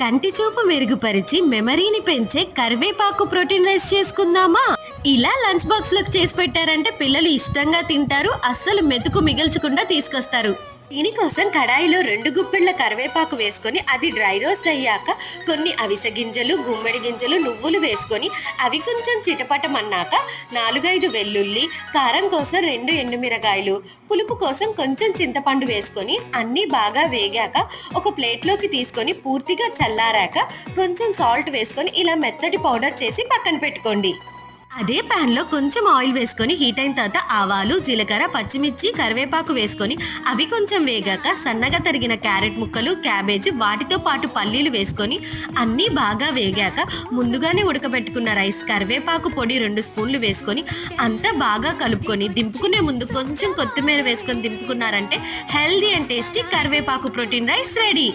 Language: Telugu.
కంటి చూపు మెరుగుపరిచి మెమరీని పెంచే కరివేపాకు ప్రోటీన్ రైస్ చేసుకుందామా? ఇలా లంచ్ బాక్స్ చేసి పెట్టారంటే పిల్లలు ఇష్టంగా తింటారు అస్సలు మెతుకు మిగల్చకుండా తీసుకొస్తారు. దీనికోసం కడాయిలో రెండు గుప్పెళ్ళ కరివేపాకు వేసుకొని అది డ్రై రోస్ట్ అయ్యాక కొన్ని అవిసె గింజలు గుమ్మడి గింజలు నువ్వులు వేసుకొని అవి కొంచెం చిటపటమన్నాక నాలుగైదు వెల్లుల్లి కారం కోసం రెండు ఎండుమిరకాయలు పులుపు కోసం కొంచెం చింతపండు వేసుకొని అన్నీ బాగా వేగాక ఒక ప్లేట్లోకి తీసుకొని పూర్తిగా చల్లారాక కొంచెం సాల్ట్ వేసుకొని ఇలా మెత్తటి పౌడర్ చేసి పక్కన పెట్టుకోండి. అదే ప్యాన్లో కొంచెం ఆయిల్ వేసుకొని హీట్ అయిన తర్వాత ఆవాలు జీలకర్ర పచ్చిమిర్చి కరివేపాకు వేసుకొని అవి కొంచెం వేగాక సన్నగా తరిగిన క్యారెట్ ముక్కలు క్యాబేజీ వాటితో పాటు పల్లీలు వేసుకొని అన్నీ బాగా వేగాక ముందుగానే ఉడకబెట్టుకున్న రైస్ కరివేపాకు పొడి రెండు స్పూన్లు వేసుకొని అంతా బాగా కలుపుకొని దింపుకునే ముందు కొంచెం కొత్తిమీర వేసుకొని దింపుకున్నారంటే హెల్దీ అండ్ టేస్టీ కరివేపాకు ప్రోటీన్ రైస్ రెడీ.